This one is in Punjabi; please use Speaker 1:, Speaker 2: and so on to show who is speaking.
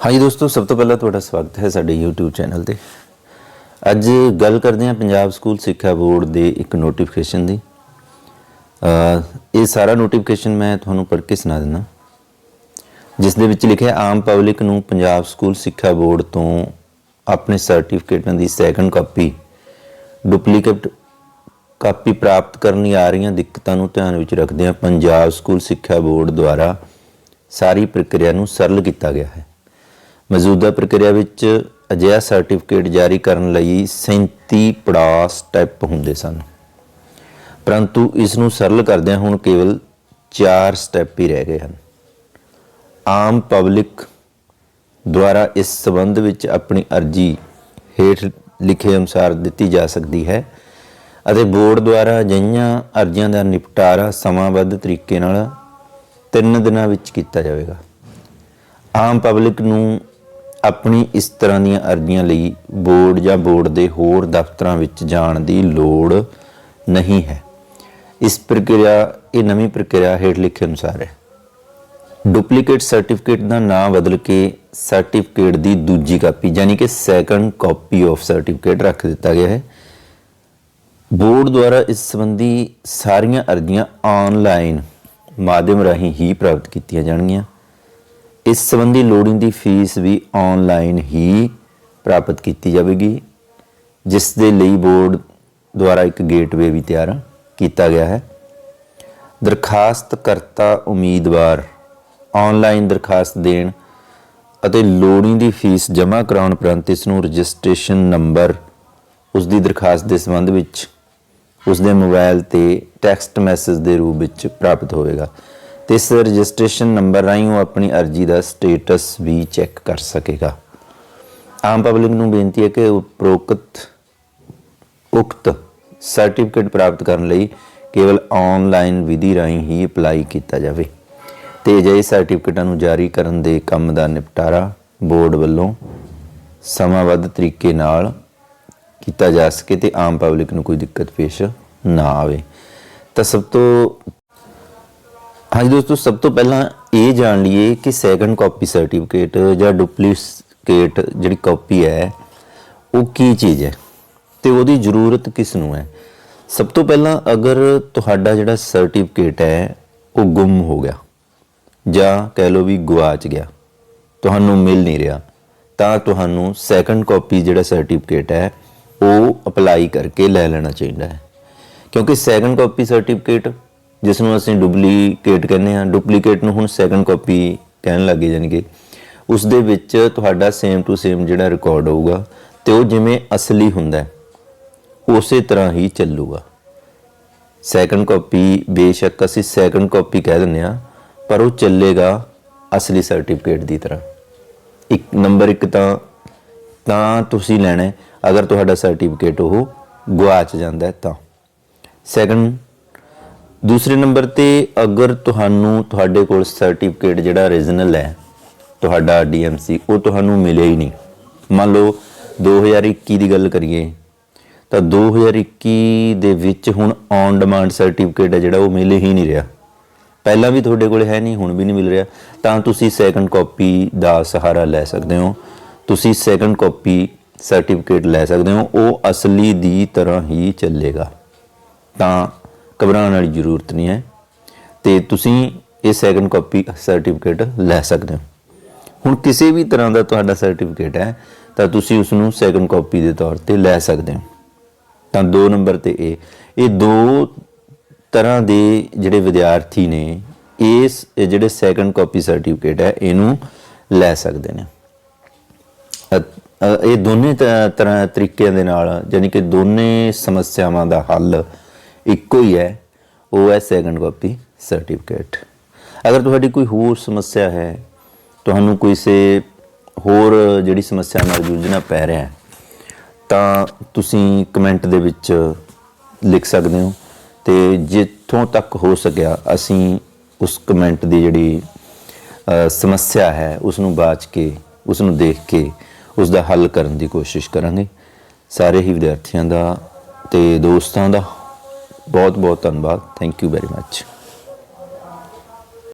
Speaker 1: ਹਾਂਜੀ ਦੋਸਤੋ, ਸਭ ਤੋਂ ਪਹਿਲਾਂ ਤੁਹਾਡਾ ਸਵਾਗਤ ਹੈ ਸਾਡੇ YouTube ਚੈਨਲ ਤੇ। ਅੱਜ ਗੱਲ ਕਰਦੇ ਹਾਂ ਪੰਜਾਬ ਸਕੂਲ ਸਿੱਖਿਆ ਬੋਰਡ ਦੇ ਇੱਕ ਨੋਟੀਫਿਕੇਸ਼ਨ ਦੀ। ਇਹ ਸਾਰਾ ਨੋਟੀਫਿਕੇਸ਼ਨ ਮੈਂ ਤੁਹਾਨੂੰ ਪੜ੍ਹ ਕੇ ਸੁਣਾ ਦਿੰਦਾ। ਜਿਸ ਦੇ ਵਿੱਚ ਲਿਖਿਆ, ਆਮ ਪਬਲਿਕ ਨੂੰ ਪੰਜਾਬ ਸਕੂਲ ਸਿੱਖਿਆ ਬੋਰਡ ਤੋਂ ਆਪਣੇ ਸਰਟੀਫਿਕੇਟਾਂ ਦੀ ਸੈਕੰਡ ਕਾਪੀ ਡੁਪਲੀਕੇਟ ਕਾਪੀ ਪ੍ਰਾਪਤ ਕਰਨ ਲਈ ਆ ਰਹੀਆਂ ਦਿੱਕਤਾਂ ਨੂੰ ਧਿਆਨ ਵਿੱਚ ਰੱਖਦਿਆਂ ਪੰਜਾਬ ਸਕੂਲ ਸਿੱਖਿਆ ਬੋਰਡ ਦੁਆਰਾ ਸਾਰੀ ਪ੍ਰਕਿਰਿਆ ਨੂੰ ਸਰਲ ਕੀਤਾ ਗਿਆ ਹੈ। ਮੌਜੂਦਾ ਪ੍ਰਕਿਰਿਆ ਵਿੱਚ ਅਜਿਹਾ ਸਰਟੀਫਿਕੇਟ ਜਾਰੀ ਕਰਨ ਲਈ 37 ਪੜਾਅ ਸਟੈਪ ਹੁੰਦੇ ਸਨ। ਪਰੰਤੂ ਇਸ ਨੂੰ ਸਰਲ ਕਰਦਿਆਂ ਹੁਣ ਕੇਵਲ 4 ਸਟੈਪ ਹੀ ਰਹਿ ਗਏ ਹਨ। ਆਮ ਪਬਲਿਕ ਦੁਆਰਾ ਇਸ ਸਬੰਧ ਵਿੱਚ ਆਪਣੀ ਅਰਜ਼ੀ ਹੇਠ ਲਿਖੇ ਅਨੁਸਾਰ ਦਿੱਤੀ ਜਾ ਸਕਦੀ ਹੈ ਅਤੇ ਬੋਰਡ ਦੁਆਰਾ ਅਜਿਹੀਆਂ ਅਰਜ਼ੀਆਂ ਦਾ ਨਿਪਟਾਰਾ ਸਮਾਂਬੱਧ ਤਰੀਕੇ ਨਾਲ 3 ਦਿਨਾਂ ਵਿੱਚ ਕੀਤਾ ਜਾਵੇਗਾ। ਆਮ ਪਬਲਿਕ ਨੂੰ ਆਪਣੀ ਇਸ ਤਰ੍ਹਾਂ ਦੀਆਂ ਅਰਜ਼ੀਆਂ ਲਈ ਬੋਰਡ ਜਾਂ ਬੋਰਡ ਦੇ ਹੋਰ ਦਫ਼ਤਰਾਂ ਵਿੱਚ ਜਾਣ ਦੀ ਲੋੜ ਨਹੀਂ ਹੈ। ਇਸ ਪ੍ਰਕਿਰਿਆ, ਇਹ ਨਵੀਂ ਪ੍ਰਕਿਰਿਆ ਹੇਠ ਲਿਖੇ ਅਨੁਸਾਰ ਹੈ। ਡੁਪਲੀਕੇਟ ਸਰਟੀਫਿਕੇਟ ਦਾ ਨਾਮ ਬਦਲ ਕੇ ਸਰਟੀਫਿਕੇਟ ਦੀ ਦੂਜੀ ਕਾਪੀ, ਯਾਨੀ ਕਿ ਸੈਕੰਡ ਕਾਪੀ ਆਫ ਸਰਟੀਫਿਕੇਟ ਰੱਖ ਦਿੱਤਾ ਗਿਆ ਹੈ। ਬੋਰਡ ਦੁਆਰਾ ਇਸ ਸੰਬੰਧੀ ਸਾਰੀਆਂ ਅਰਜ਼ੀਆਂ ਆਨਲਾਈਨ ਮਾਧਿਅਮ ਰਾਹੀਂ ਹੀ ਪ੍ਰਾਪਤ ਕੀਤੀਆਂ ਜਾਣਗੀਆਂ। ਇਸ ਸੰਬੰਧੀ ਲੋੜੀਂਦੀ ਫੀਸ ਵੀ ਆਨਲਾਈਨ ਹੀ ਪ੍ਰਾਪਤ ਕੀਤੀ ਜਾਵੇਗੀ, ਜਿਸ ਦੇ ਲਈ ਬੋਰਡ ਦੁਆਰਾ ਇੱਕ ਗੇਟਵੇ ਵੀ ਤਿਆਰ ਕੀਤਾ ਗਿਆ ਹੈ। ਦਰਖਾਸਤ ਕਰਤਾ ਉਮੀਦਵਾਰ ਆਨਲਾਈਨ ਦਰਖਾਸਤ ਦੇਣ ਅਤੇ ਲੋੜੀਂਦੀ ਫੀਸ ਜਮ੍ਹਾਂ ਕਰਾਉਣ ਪ੍ਰੰਤ ਇਸ ਨੂੰ ਰਜਿਸਟ੍ਰੇਸ਼ਨ ਨੰਬਰ ਉਸ ਦੀ ਦਰਖਾਸਤ ਦੇ ਸੰਬੰਧ ਵਿੱਚ ਉਸ ਦੇ ਮੋਬਾਈਲ ਤੇ ਟੈਕਸਟ ਮੈਸੇਜ ਦੇ ਰੂਪ ਵਿੱਚ ਪ੍ਰਾਪਤ ਹੋਵੇਗਾ। ਤੇ ਇਸ ਰਜਿਸਟ੍ਰੇਸ਼ਨ ਨੰਬਰ ਰਾਹੀਂ ਉਹ ਆਪਣੀ ਅਰਜ਼ੀ ਦਾ ਸਟੇਟਸ ਵੀ ਚੈੱਕ ਕਰ ਸਕੇਗਾ। ਆਮ ਪਬਲਿਕ ਨੂੰ ਬੇਨਤੀ ਹੈ ਕਿ ਉਪਰੋਕਤ ਉਕਤ ਸਰਟੀਫਿਕੇਟ ਪ੍ਰਾਪਤ ਕਰਨ ਲਈ ਕੇਵਲ ਆਨਲਾਈਨ ਵਿਧੀ ਰਾਹੀਂ ਹੀ ਅਪਲਾਈ ਕੀਤਾ ਜਾਵੇ। ਤੇ ਅਜਿਹੇ ਸਰਟੀਫਿਕੇਟਾਂ ਨੂੰ ਜਾਰੀ ਕਰਨ ਦੇ ਕੰਮ ਦਾ ਨਿਪਟਾਰਾ ਬੋਰਡ ਵੱਲੋਂ ਸਮਾਂਬੱਧ ਤਰੀਕੇ ਨਾਲ ਕੀਤਾ ਜਾ ਸਕੇ ਤੇ ਆਮ ਪਬਲਿਕ ਨੂੰ ਕੋਈ ਦਿੱਕਤ ਪੇਸ਼ ਨਾ ਆਵੇ। ਤਾਂ ਸਭ ਤੋਂ ਹਾਂਜੀ ਦੋਸਤੋ, ਸਭ ਤੋਂ ਪਹਿਲਾਂ ਇਹ ਜਾਣ ਲਈਏ ਕਿ ਸੈਕੰਡ ਕਾਪੀ ਸਰਟੀਫਿਕੇਟ ਜਾਂ ਡੁਪਲੀਕੇਟ ਜਿਹੜੀ ਕਾਪੀ ਹੈ, ਉਹ ਕੀ ਚੀਜ਼ ਹੈ ਤੇ ਉਹਦੀ ਜ਼ਰੂਰਤ ਕਿਸ ਨੂੰ ਹੈ? ਸਭ ਤੋਂ ਪਹਿਲਾਂ ਅਗਰ ਤੁਹਾਡਾ ਜਿਹੜਾ ਸਰਟੀਫਿਕੇਟ ਹੈ, ਉਹ ਗੁੰਮ ਹੋ ਗਿਆ ਜਾਂ ਕਹਿ ਲਓ ਵੀ ਗਵਾਚ ਗਿਆ, ਤੁਹਾਨੂੰ ਮਿਲ ਨਹੀਂ ਰਿਹਾ, ਤਾਂ ਤੁਹਾਨੂੰ ਸੈਕੰਡ ਕਾਪੀ ਜਿਹੜਾ ਸਰਟੀਫਿਕੇਟ ਹੈ, ਉਹ ਅਪਲਾਈ ਕਰਕੇ ਲੈ ਲੈਣਾ ਚਾਹੀਦਾ ਹੈ। ਕਿਉਂਕਿ ਸੈਕੰਡ ਕਾਪੀ ਸਰਟੀਫਿਕੇਟ ਜਿਸ ਨੂੰ ਅਸੀਂ ਡੁਪਲੀਕੇਟ ਕਹਿੰਦੇ ਹਾਂ। ਡੁਪਲੀਕੇਟ ਨੂੰ ਹੁਣ ਸੈਕੰਡ ਕਾਪੀ ਕਹਿਣ ਲੱਗੇ ਜਾਣਗੇ ਉਸ ਦੇ ਵਿੱਚ ਤੁਹਾਡਾ ਸੇਮ ਟੂ ਸੇਮ ਜਿਹੜਾ ਰਿਕਾਰਡ ਹੋਊਗਾ ਤੇ ਉਹ ਜਿਵੇਂ ਅਸਲੀ ਹੁੰਦਾ ਹੈ, ਉਸੇ ਤਰ੍ਹਾਂ ਹੀ ਚੱਲੂਗਾ। ਸੈਕੰਡ ਕਾਪੀ ਬੇਸ਼ੱਕ ਅਸੀਂ ਸੈਕੰਡ ਕਾਪੀ ਕਹਿ ਦਿੰਦੇ ਆ ਪਰ ਉਹ ਚੱਲੇਗਾ ਅਸਲੀ ਸਰਟੀਫਿਕੇਟ ਦੀ ਤਰ੍ਹਾਂ। ਇੱਕ ਨੰਬਰ ਇੱਕ ਤਾਂ ਤਾਂ ਤੁਸੀਂ ਲੈਣਾ ਅਗਰ ਤੁਹਾਡਾ ਸਰਟੀਫਿਕੇਟ ਉਹ ਗੁਆਚ ਜਾਂਦਾ ਤਾਂ। ਸੈਕੰਡ ਦੂਸਰੇ ਨੰਬਰ ਤੇ, ਅਗਰ ਤੁਹਾਨੂੰ ਤੁਹਾਡੇ ਕੋਲ ਸਰਟੀਫਿਕੇਟ ਜਿਹੜਾ ਰੀਜਨਲ ਹੈ, ਤੁਹਾਡਾ ਡੀਐਮਸੀ ਉਹ ਤੁਹਾਨੂੰ ਮਿਲਿਆ ਹੀ ਨਹੀਂ। ਮੰਨ ਲਓ 2021 ਦੀ ਗੱਲ ਕਰੀਏ, ਤਾਂ 2021 ਦੇ ਵਿੱਚ ਹੁਣ ਔਨ ਡਿਮਾਂਡ ਸਰਟੀਫਿਕੇਟ ਹੈ ਜਿਹੜਾ, ਉਹ ਮਿਲ ਹੀ ਨਹੀਂ ਰਿਹਾ। ਪਹਿਲਾਂ ਵੀ ਤੁਹਾਡੇ ਕੋਲ ਹੈ ਨਹੀਂ, ਹੁਣ ਵੀ ਨਹੀਂ ਮਿਲ ਰਿਹਾ। ਤਾਂ ਤੁਸੀਂ ਸੈਕੰਡ ਕਾਪੀ ਦਾ ਸਹਾਰਾ ਲੈ ਸਕਦੇ ਹੋ। ਤੁਸੀਂ ਸੈਕੰਡ ਕਾਪੀ ਸਰਟੀਫਿਕੇਟ ਲੈ ਸਕਦੇ ਹੋ। ਉਹ ਅਸਲੀ ਦੀ ਤਰ੍ਹਾਂ ਹੀ ਚੱਲੇਗਾ। ਤਾਂ ਘਬਰਾਉਣ ਵਾਲੀ ਜ਼ਰੂਰਤ ਨਹੀਂ ਹੈ। ਤੇ ਤੁਸੀਂ ਇਹ ਸੈਕੰਡ ਕਾਪੀ ਸਰਟੀਫਿਕੇਟ ਲੈ ਸਕਦੇ ਹੋ। ਹੁਣ ਕਿਸੇ ਵੀ ਤਰ੍ਹਾਂ ਦਾ ਤੁਹਾਡਾ ਸਰਟੀਫਿਕੇਟ ਹੈ, ਤਾਂ ਤੁਸੀਂ ਉਸ ਨੂੰ ਸੈਕੰਡ ਕਾਪੀ ਦੇ ਤੌਰ ਤੇ ਲੈ ਸਕਦੇ ਹੋ। ਤਾਂ ਦੋ ਨੰਬਰ ਤੇ ਇਹ ਇਹ ਦੋ ਤਰ੍ਹਾਂ ਦੇ ਜਿਹੜੇ ਵਿਦਿਆਰਥੀ ਨੇ, ਇਸ ਜਿਹੜੇ ਸੈਕੰਡ ਕਾਪੀ ਸਰਟੀਫਿਕੇਟ ਹੈ, ਇਹਨੂੰ ਲੈ ਸਕਦੇ ਨੇ। ਇਹ ਦੋਨੇ ਤ- ਤਰ੍ਹਾਂ ਤਰੀਕਿਆਂ ਦੇ ਨਾਲ ਯਾਨੀ ਕਿ ਦੋਨੇ ਸਮੱਸਿਆਵਾਂ ਦਾ ਹੱਲ ਇੱਕੋ ਹੀ ਹੈ, ਉਹ ਹੈ ਸੈਕੰਡ ਕਾਪੀ ਸਰਟੀਫਿਕੇਟ ਅਗਰ ਤੁਹਾਡੀ ਕੋਈ ਹੋਰ ਸਮੱਸਿਆ ਹੈ, ਤੁਹਾਨੂੰ ਕੋਈ ਸੇ ਹੋਰ ਜਿਹੜੀ ਸਮੱਸਿਆ ਨਾਲ ਜੂਝਣਾ ਪੈ ਰਿਹਾ ਹੈ, ਤਾਂ ਤੁਸੀਂ ਕਮੈਂਟ ਦੇ ਵਿੱਚ ਲਿਖ ਸਕਦੇ ਹੋ ਤੇ ਜਿੱਥੋਂ ਤੱਕ ਹੋ ਸਕਿਆ, ਅਸੀਂ ਉਸ ਕਮੈਂਟ ਦੀ ਜਿਹੜੀ ਸਮੱਸਿਆ ਹੈ ਉਸ ਨੂੰ ਬਾਚ ਕੇ ਉਸ ਨੂੰ ਦੇਖ ਕੇ ਉਸ ਦਾ ਹੱਲ ਕਰਨ ਦੀ ਕੋਸ਼ਿਸ਼ ਕਰਾਂਗੇ। ਸਾਰੇ ਹੀ ਵਿਦਿਆਰਥੀਆਂ ਦਾ ਤੇ ਦੋਸਤਾਂ ਦਾ ਬਹੁਤ ਬਹੁਤ ਧੰਨਵਾਦ। Thank you very much